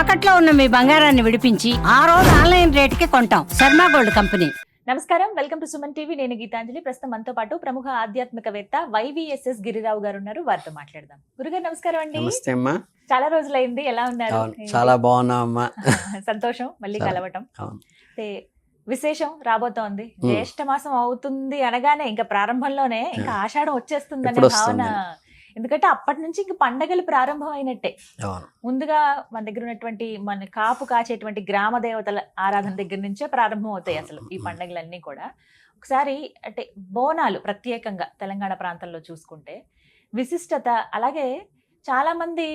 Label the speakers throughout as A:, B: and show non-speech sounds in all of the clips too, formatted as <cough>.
A: తాకట్లో ఉన్న మీ బంగారాన్ని విడిపించి ఆ రోజు ఆన్లైన్ రేటుకి కొంటాం. Sharma gold company.
B: నమస్కారం. Welcome to Suman TV. నేను గీతాంజలి. ప్రస్తుతం మనతో పాటు ప్రముఖ ఆధ్యాత్మికవేత్త వైవిఎస్ఎస్ గిరిరావు గారు ఉన్నారు. వారితో మాట్లాడదాం. గురుగారు నమస్కారం అండి.
C: నమస్తే అమ్మా.
B: చాలా రోజులైంది. ఎలా ఉన్నారు?
C: చాలా బాగున్నాం అమ్మా <laughs>
B: సంతోషం. మళ్ళీ. కలవటం. విశేషం రాబోతోంది. జ్యేష్ఠ మాసం అవుతుంది అనగానే ఇంకా ప్రారంభంలోనే ఇంకా ఆషాఢం వచ్చేస్తుందనే
C: ఎప్పుడు
B: భావన? ఎందుకంటే అప్పటి నుంచి ఇంక పండగలు ప్రారంభమైనట్టే.
C: అవును.
B: ముందుగా మన దగ్గర ఉన్నటువంటి మన కాపు కాచేటువంటి గ్రామ దేవతల ఆరాధన దగ్గర నుంచే ప్రారంభం అవుతాయి అసలు ఈ పండుగలన్నీ కూడా. ఒకసారి అంటే బోనాలు ప్రత్యేకంగా తెలంగాణ ప్రాంతంలో చూసుకుంటే విశిష్టత అలాగే చాలా మంది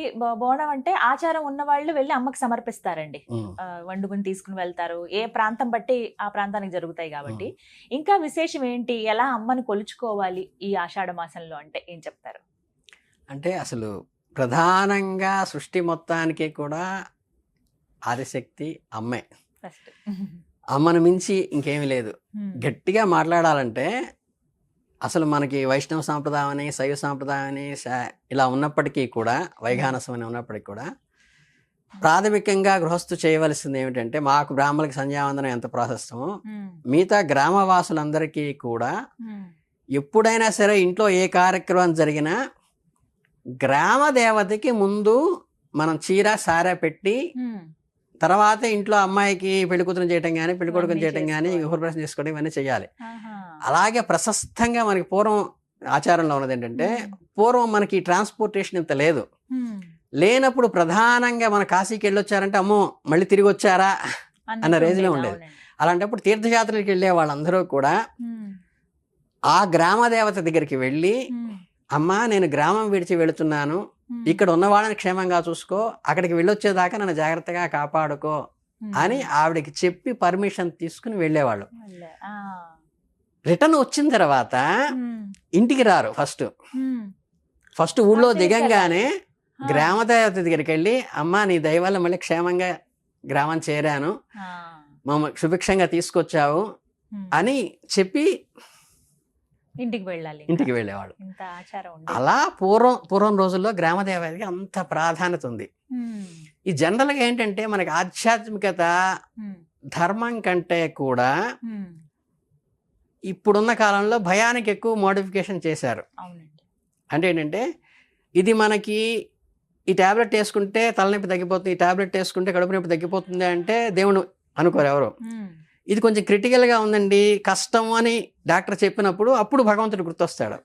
B: బోనం అంటే ఆచారం ఉన్న వాళ్ళు వెళ్ళి అమ్మకి సమర్పిస్తారండి. వండుకుని తీసుకుని వెళ్తారు. ఏ ప్రాంతం బట్టి ఆ ప్రాంతానికి జరుగుతాయి కాబట్టి. ఇంకా విశేషం ఏంటి? ఎలా అమ్మని కొలుచుకోవాలి ఈ ఆషాఢ మాసంలో అంటే ఏం చెప్తారు?
C: అంటే అసలు ప్రధానంగా సృష్టి మొత్తానికి కూడా ఆదిశక్తి అమ్మే. <laughs> అమ్మను మించి ఇంకేమీ లేదు. గట్టిగా మాట్లాడాలంటే అసలు మనకి వైష్ణవ సాంప్రదాయం అని శైవ సాంప్రదాయం అని ఇలా ఉన్నప్పటికీ కూడా వైఘానసం అని ఉన్నప్పటికీ కూడా ప్రాథమికంగా గృహస్థు చేయవలసింది ఏమిటంటే మాకు బ్రాహ్మణులకి సంధ్యావందనం ఎంత ప్రాసెసమో మిగతా గ్రామవాసులందరికీ కూడా ఎప్పుడైనా సరే ఇంట్లో ఏ కార్యక్రమం జరిగినా గ్రామ దేవతకి ముందు మనం చీర సారా పెట్టి తర్వాత ఇంట్లో అమ్మాయికి పెళ్ళి కూతురు చేయటం కానీ పెళ్ళి కొడుకుని
B: ఇవన్నీ
C: చేయటం కానీ. గృహప్రవేశం చేసుకోవడం ఇవన్నీ చేయాలి. అలాగే ప్రశస్తంగా మనకి పూర్వం ఆచారంలో ఉన్నది ఏంటంటే పూర్వం మనకి ట్రాన్స్పోర్టేషన్ ఇంత లేదు. లేనప్పుడు ప్రధానంగా మన కాశీకి వెళ్ళొచ్చారంటే అమ్మో మళ్ళీ తిరిగి వచ్చారా? అన్న range లో ఉండేది. అలాంటప్పుడు తీర్థయాత్రలకు వెళ్ళే వాళ్ళందరూ కూడా ఆ గ్రామ దేవత దగ్గరికి వెళ్ళి అమ్మా నేను గ్రామం విడిచి వెళుతున్నాను. ఇక్కడ ఉన్న వాళ్ళని క్షేమంగా చూసుకో. అక్కడికి వెళ్ళొచ్చేదాకా నన్ను జాగ్రత్తగా కాపాడుకో అని ఆవిడకి చెప్పి పర్మిషన్ తీసుకుని వెళ్ళేవాళ్ళు. రిటర్న్ వచ్చిన తర్వాత ఇంటికి రారు ఫస్ట్. ఫస్ట్ ఊళ్ళో దిగంగానే గ్రామ దేవత దగ్గరికి వెళ్ళి అమ్మా నీ దయ వల్ల మళ్ళీ క్షేమంగా గ్రామం చేరాను. మమ్మల్ని సుభిక్షంగా తీసుకొచ్చావు అని చెప్పి
B: ఇంటికి వెళ్ళాలి
C: ఇంటికి వెళ్ళేవాళ్ళు అలా పూర్వం పూర్వం రోజుల్లో గ్రామ దేవతకి అంత ప్రాధాన్యత ఉంది. ఈ జనరల్గా ఏంటంటే మనకి ఆధ్యాత్మికత ధర్మం కంటే కూడా ఇప్పుడున్న కాలంలో భయానికి ఎక్కువ మోడిఫికేషన్ చేశారు. అంటే ఏంటంటే ఇది మనకి ఈ టాబ్లెట్ వేసుకుంటే తలనొప్పి తగ్గిపోతుంది ఈ టాబ్లెట్ వేసుకుంటే కడుపు నొప్పి తగ్గిపోతుంది అంటే దేవుడు అనుకోరు ఎవరు. ఇది కొంచెం క్రిటికల్గా ఉందండి కష్టం అని డాక్టర్ చెప్పినప్పుడు అప్పుడు భగవంతుడు గుర్తొస్తాడు.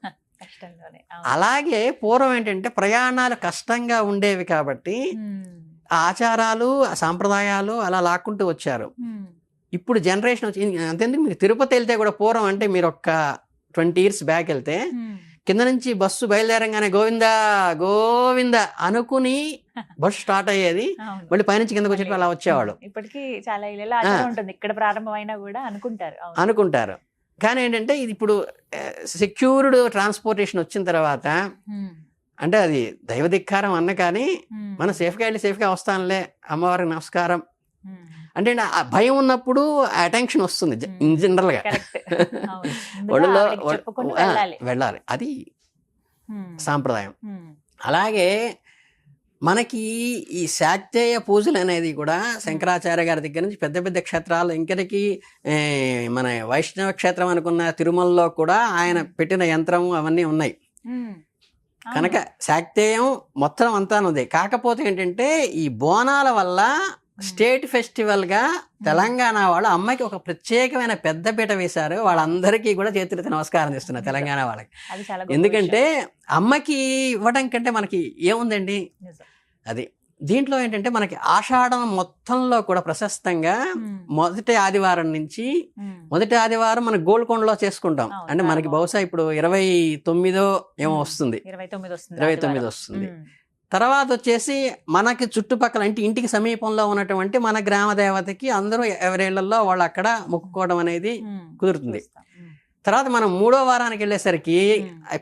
C: అలాగే పూర్వం ఏంటంటే ప్రయాణాలు కష్టంగా ఉండేవి కాబట్టి ఆచారాలు ఆ సాంప్రదాయాలు అలా లాక్కుంటూ వచ్చారు. ఇప్పుడు జనరేషన్ వచ్చి అంతెందుకు? మీకు తిరుపతి వెళ్తే కూడా పూర్వం అంటే మీరు ఒక్క ట్వంటీ ఇయర్స్ బ్యాక్ వెళ్తే కింద నుంచి బస్సు బయలుదేరంగానే గోవిందా గోవింద అనుకుని <laughs> బస్సు స్టార్ట్ అయ్యేది. మళ్ళీ పైనుంచి కిందకు వచ్చేటప్పుడు అలా వచ్చేవాళ్ళు.
B: ఇప్పటికీ చాలా ఇళ్ళలో ఉంటుంది. ఇక్కడ ప్రారంభమైనా కూడా అనుకుంటారు.
C: అనుకుంటారు. కానీ ఏంటంటే ఇది ఇప్పుడు సెక్యూర్డ్ ట్రాన్స్పోర్టేషన్ వచ్చిన తర్వాత అంటే అది దైవ ధిక్కారం అన్న కానీ మనం సేఫ్గా వెళ్ళి సేఫ్గా వస్తానులే. అమ్మవారికి నమస్కారం. అంటే ఆ భయం ఉన్నప్పుడు అటెన్షన్ వస్తుంది
B: Hmm.
C: జనరల్గా.
B: అవును. ముందుగా
C: ఒళ్ళలో
B: వెళ్ళాలి.
C: అది
B: ఉమ్,
C: సాంప్రదాయం.
B: ఉమ్,
C: అలాగే మనకి ఈ శాక్తేయ పూజలు అనేది కూడా శంకరాచార్య గారి దగ్గర నుంచి పెద్ద పెద్ద క్షేత్రాలు ఇంకరికి మన వైష్ణవ క్షేత్రం అనుకున్న తిరుమలలో కూడా ఆయన పెట్టిన యంత్రం అవన్నీ ఉన్నాయి. కనుక శాక్తేయం మొత్తం అంతా ఉంది కాకపోతే ఏంటంటే ఈ బోనాల వల్ల స్టేట్ ఫెస్టివల్గా తెలంగాణ వాళ్ళు అమ్మకి ఒక ప్రత్యేకమైన పెద్దపీట వేశారు. వాళ్ళందరికీ కూడా చేతులెత్తి నమస్కారం చేస్తున్నారు తెలంగాణ వాళ్ళకి. ఎందుకంటే అమ్మకి ఇవ్వడం కంటే మనకి ఏముందండి. అది దీంట్లో ఏంటంటే మనకి ఆషాఢం మొత్తంలో కూడా ప్రశస్తంగా మొదటి ఆదివారం నుంచి మొదటి ఆదివారం మనం గోల్కొండలో చేసుకుంటాం. అంటే మనకి బహుశా ఇప్పుడు ఇరవై తొమ్మిదో ఏమో. వస్తుంది.
B: ఇరవై తొమ్మిది వస్తుంది
C: తర్వాత వచ్చేసి మనకి చుట్టుపక్కల అంటే ఇంటికి సమీపంలో ఉన్నటువంటి మన గ్రామ దేవతకి అందరూ ఎవరేళ్ళలో వాళ్ళు అక్కడ మొక్కుకోవడం అనేది కుదురుతుంది. తర్వాత మనం మూడో వారానికి వెళ్ళేసరికి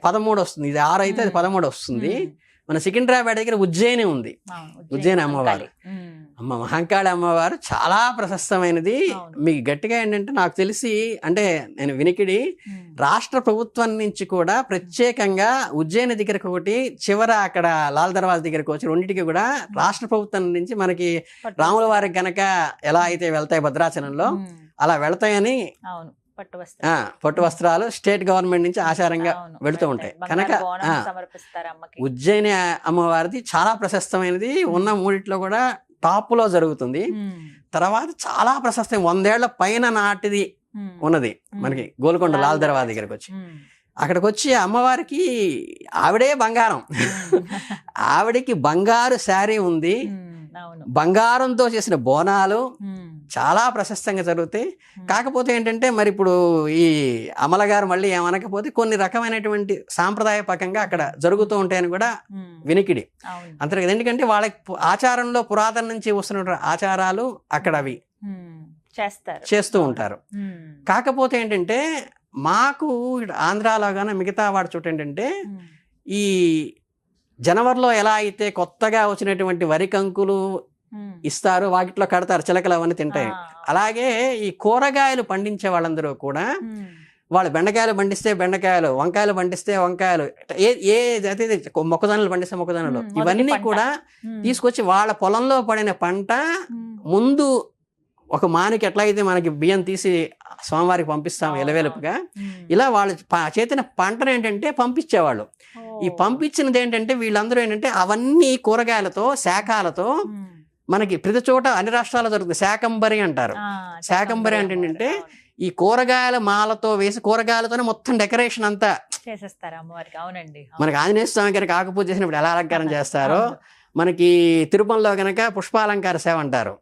C: పదమూడు వస్తుంది. ఇది ఆరు అయితే అది. పదమూడు వస్తుంది. మన సికింద్రాబాద్ దగ్గర ఉజ్జయిని ఉంది. ఉజ్జయిని అమ్మవారు. అమ్మ మహంకాళి అమ్మవారు చాలా ప్రశస్తమైనది. మీకు గట్టిగా ఏంటంటే నాకు తెలిసి అంటే నేను వినికిడి. రాష్ట్ర ప్రభుత్వం నుంచి కూడా ప్రత్యేకంగా ఉజ్జయిని దగ్గరకు ఒకటి చివర అక్కడ లాల్ దర్వాజ దగ్గరకు వచ్చి రెండింటికి కూడా రాష్ట్ర ప్రభుత్వం నుంచి మనకి రాముల వారికి గనక ఎలా అయితే వెళ్తాయి భద్రాచలంలో. అలా వెళ్తాయని
B: పట్టు
C: వస్త్రాలు స్టేట్ గవర్నమెంట్ నుంచి ఆచారంగా వెళుతూ. ఉంటాయి కనుక ఉజ్జయిని అమ్మవారిది చాలా ప్రశస్తమైనది ఉన్న మూడిట్లో కూడా టాప్లో జరుగుతుంది. తర్వాత చాలా ప్రశస్తం వందేళ్ళ పైన నాటిది. ఉన్నది. మనకి గోల్కొండ
B: లాల్
C: దర్వాజా. దగ్గరకు వచ్చి. అక్కడికి వచ్చి అమ్మవారికి ఆవిడే బంగారం <laughs> ఆవిడికి బంగారు శారీ ఉంది బంగారంతో చేసిన బోనాలు. చాలా ప్రశస్తంగా జరుగుతాయి. కాకపోతే ఏంటంటే మరి ఇప్పుడు ఈ అమల గారు మళ్ళీ ఏమనకపోతే కొన్ని రకమైనటువంటి సాంప్రదాయపకంగా అక్కడ జరుగుతూ ఉంటాయని కూడా. వినికిడి అంతే కదా ఎందుకంటే వాళ్ళకి ఆచారంలో పురాతన నుంచి వస్తున్న ఆచారాలు అక్కడ అవి.
B: చేస్తారు
C: చేస్తూ ఉంటారు. కాకపోతే ఏంటంటే మాకు ఆంధ్రాలో కానీ మిగతా వాడి చోట ఏంటంటే. ఈ జనవరిలో ఎలా అయితే కొత్తగా వచ్చినటువంటి వరి కంకులు. ఇస్తారు వాటిలో కడతారు చిలకలు అవన్నీ తింటాయి. అలాగే ఈ కూరగాయలు పండించే వాళ్ళందరూ కూడా. వాళ్ళు బెండకాయలు పండిస్తే బెండకాయలు వంకాయలు పండిస్తే వంకాయలు ఏ ఏ జాతి మొక్కజొన్నలు పండిస్తే మొక్కజొన్నలు ఇవన్నీ. కూడా. తీసుకొచ్చి వాళ్ళ పొలంలో పడిన పంట. ముందు ఒక మానికి ఎట్లయితే మనకి బియ్యం తీసి స్వామివారికి పంపిస్తాం ఎలవేలుపుగా. ఇలా వాళ్ళ చేతిన పంటను ఏంటంటే పంపించేవాళ్ళు ఈ. పంపించినది ఏంటంటే వీళ్ళందరూ ఏంటంటే అవన్నీ కూరగాయలతో శాఖాలతో. మనకి ప్రతి చోట అన్ని రాష్ట్రాల్లో దొరుకుతుంది శాకంబరి అంటారు శాకంబరి అంటే. ఏంటంటే. ఈ కూరగాయల మాలతో వేసి కూరగాయలతోనే మొత్తం డెకరేషన్ అంతా
B: చేసేస్తారు అమ్మవారికి అవునండి అవును.
C: మనకి ఆంజనేయ స్వామి గారికి ఆకుపూజ చేసినప్పుడు ఎలా అలంకారం చేస్తారో. మనకి తిరుపతిలో గనక పుష్పాలంకార సేవ అంటారు.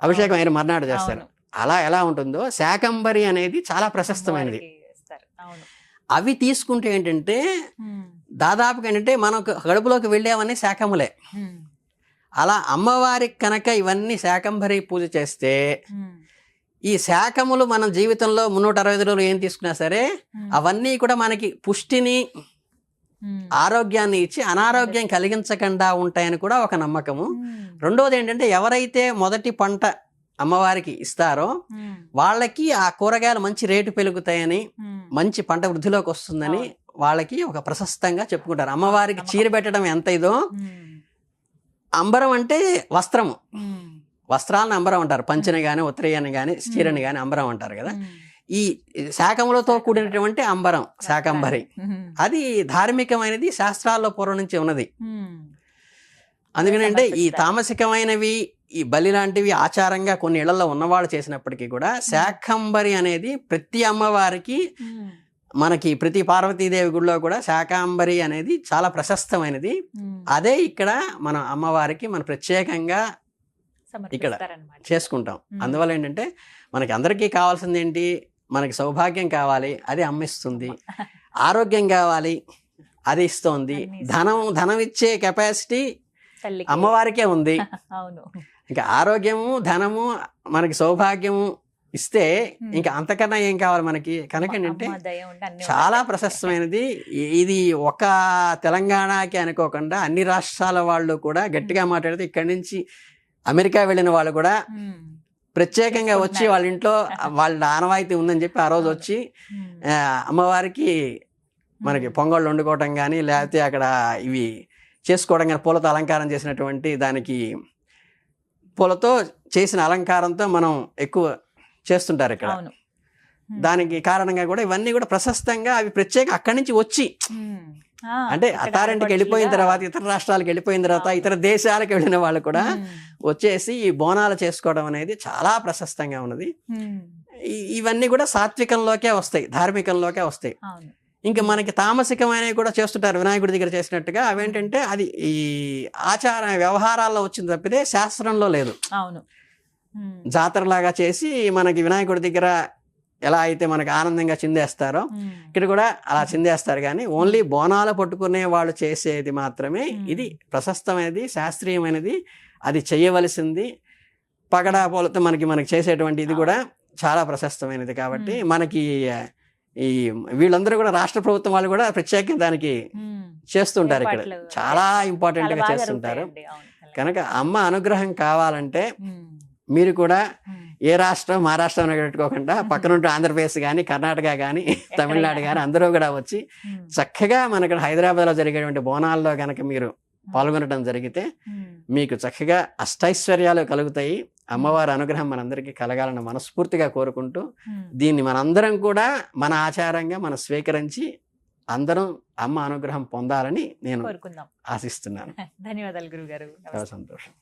C: అభిషేకం అయిన మర్నాడు చేస్తారు. అలా ఎలా ఉంటుందో శాకంబరి అనేది చాలా ప్రశస్తమైనది అవి తీసుకుంటే ఏంటంటే. దాదాపుగా ఏంటంటే మనకు కడుపులోకి వెళ్ళేవన్నీ శాకములే
B: ఉమ్.
C: అలా అమ్మవారికి కనుక ఇవన్నీ శాకంబరి పూజ చేస్తే. ఈ శాకములు మనం జీవితంలో మున్నూట అరవై ఐదు రోజులు ఏం తీసుకున్నా సరే. అవన్నీ కూడా మనకి పుష్టిని. ఆరోగ్యాన్ని ఇచ్చి అనారోగ్యం కలిగించకుండా ఉంటాయని కూడా ఒక నమ్మకము. రెండోది ఏంటంటే ఎవరైతే మొదటి పంట అమ్మవారికి ఇస్తారో. వాళ్ళకి ఆ కూరగాయలు మంచి రేటు పెరుగుతాయని. మంచి పంట వృద్ధిలోకి వస్తుందని. వాళ్ళకి ఒక ప్రశస్తంగా చెప్పుకుంటారు అమ్మవారికి. చీర పెట్టడం ఎంత ఇదో. అంబరం అంటే వస్త్రము. వస్త్రాలను అంబరం అంటారు పంచని కానీ ఉత్తరీయాన్ని కానీ చీరని కానీ అంబరం అంటారు కదా. ఈ శాకములతో కూడినటువంటి అంబరం శాకంబరి. అది ధార్మికమైనది శాస్త్రాల్లో పూర్వం నుంచి ఉన్నది
B: ఉమ్.
C: అందుకని అంటే ఈ. తామసికమైనవి ఈ బలి లాంటివి ఆచారంగా కొన్ని ఇళ్ళలో ఉన్నవాళ్ళు చేసినప్పటికీ కూడా శాకంబరి అనేది ప్రతి అమ్మవారికి. మనకి ప్రతి పార్వతీదేవి గుడిలో కూడా శాకాంబరి అనేది చాలా ప్రశస్తమైనది. అదే ఇక్కడ మన అమ్మవారికి మన ప్రత్యేకంగా
B: సమర్పిస్తారన్నమాట.
C: చేసుకుంటాం. అందువల్ల ఏంటంటే మనకి అందరికీ కావాల్సింది ఏంటి మనకి సౌభాగ్యం కావాలి అది అమ్మిస్తుంది <laughs> ఆరోగ్యం కావాలి అది ఇస్తోంది. ధనం ధనం ఇచ్చే కెపాసిటీ. అమ్మవారికే ఉంది <laughs> ఇంకా ఆరోగ్యము ధనము మనకి సౌభాగ్యము ఇస్తే. ఇంకా అంతకన్నా ఏం కావాలి మనకి కనుక
B: అన్ని
C: చాలా. ప్రశస్తమైనది ఇది ఒక తెలంగాణకి అనుకోకుండా అన్ని రాష్ట్రాల వాళ్ళు కూడా గట్టిగా మాట్లాడితే ఇక్కడి నుంచి అమెరికా వెళ్ళిన వాళ్ళు కూడా. ప్రత్యేకంగా వచ్చి. వాళ్ళ ఇంట్లో <laughs> వాళ్ళ ఆనవాయితీ ఉందని చెప్పి ఆ రోజు. వచ్చి అమ్మవారికి మనకి. పొంగళ్ళు వండుకోవటం కానీ లేకపోతే అక్కడ ఇవి చేసుకోవడం కానీ పూలతో అలంకారం చేసినటువంటి దానికి పూలతో చేసిన అలంకారంతో మనం ఎక్కువ చేస్తుంటారు ఇక్కడ. దానికి కారణంగా కూడా ఇవన్నీ కూడా ప్రశస్తంగా అవి ప్రత్యేక అక్కడి నుంచి వచ్చి అంటే అత్తారింటికి వెళ్ళిపోయిన తర్వాత ఇతర రాష్ట్రాలకు వెళ్ళిపోయిన తర్వాత. ఇతర దేశాలకు వెళ్ళిన వాళ్ళు కూడా. వచ్చేసి ఈ బోనాలు చేసుకోవడం అనేది చాలా ప్రశస్తంగా ఉన్నది. ఇవన్నీ కూడా సాత్వికంలోకే వస్తాయి ధార్మికంలోకే వస్తాయి. ఇంకా మనకి తామసికమైనవి కూడా చేస్తుంటారు వినాయకుడి దగ్గర చేసినట్టుగా. అవేంటంటే అది ఈ ఆచార వ్యవహారాల్లో వచ్చింది తప్పితే శాస్త్రంలో లేదు.
B: అవును.
C: జాతరలాగా చేసి మనకి వినాయకుడి దగ్గర ఎలా అయితే మనకి ఆనందంగా చిందేస్తారో. ఇక్కడ కూడా అలా చిందేస్తారు కానీ ఓన్లీ బోనాలు పట్టుకునే వాళ్ళు చేసేది మాత్రమే. ఇది ప్రశస్తమైనది శాస్త్రీయమైనది అది చేయవలసింది. పగడా పూలతో మనకి మనకి చేసేటువంటి ఇది కూడా చాలా ప్రశస్తమైనది కాబట్టి. మనకి ఈ వీళ్ళందరూ కూడా రాష్ట్ర ప్రభుత్వం వాళ్ళు కూడా ప్రత్యేకంగా దానికి. చేస్తుంటారు ఇక్కడ. చాలా
B: ఇంపార్టెంట్గా
C: చేస్తుంటారు. కనుక అమ్మ అనుగ్రహం కావాలంటే మీరు కూడా. ఏ రాష్ట్రం మా రాష్ట్రం అని పెట్టుకోకుండా పక్కన ఉంటే ఆంధ్రప్రదేశ్ కానీ కర్ణాటక కానీ <laughs> తమిళనాడు కానీ అందరూ కూడా వచ్చి చక్కగా మనకి హైదరాబాద్లో జరిగేటువంటి బోనాల్లో కనుక మీరు పాల్గొనడం జరిగితే. మీకు చక్కగా అష్టైశ్వర్యాలు కలుగుతాయి. అమ్మవారి అనుగ్రహం మనందరికీ కలగాలని మనస్ఫూర్తిగా కోరుకుంటూ. దీన్ని మనందరం కూడా మన ఆచారంగా మనం స్వీకరించి అందరం అమ్మ అనుగ్రహం పొందాలని నేను ఆశిస్తున్నాను. <laughs>
B: ధన్యవాదాలు గురుగారు
C: సంతోషం.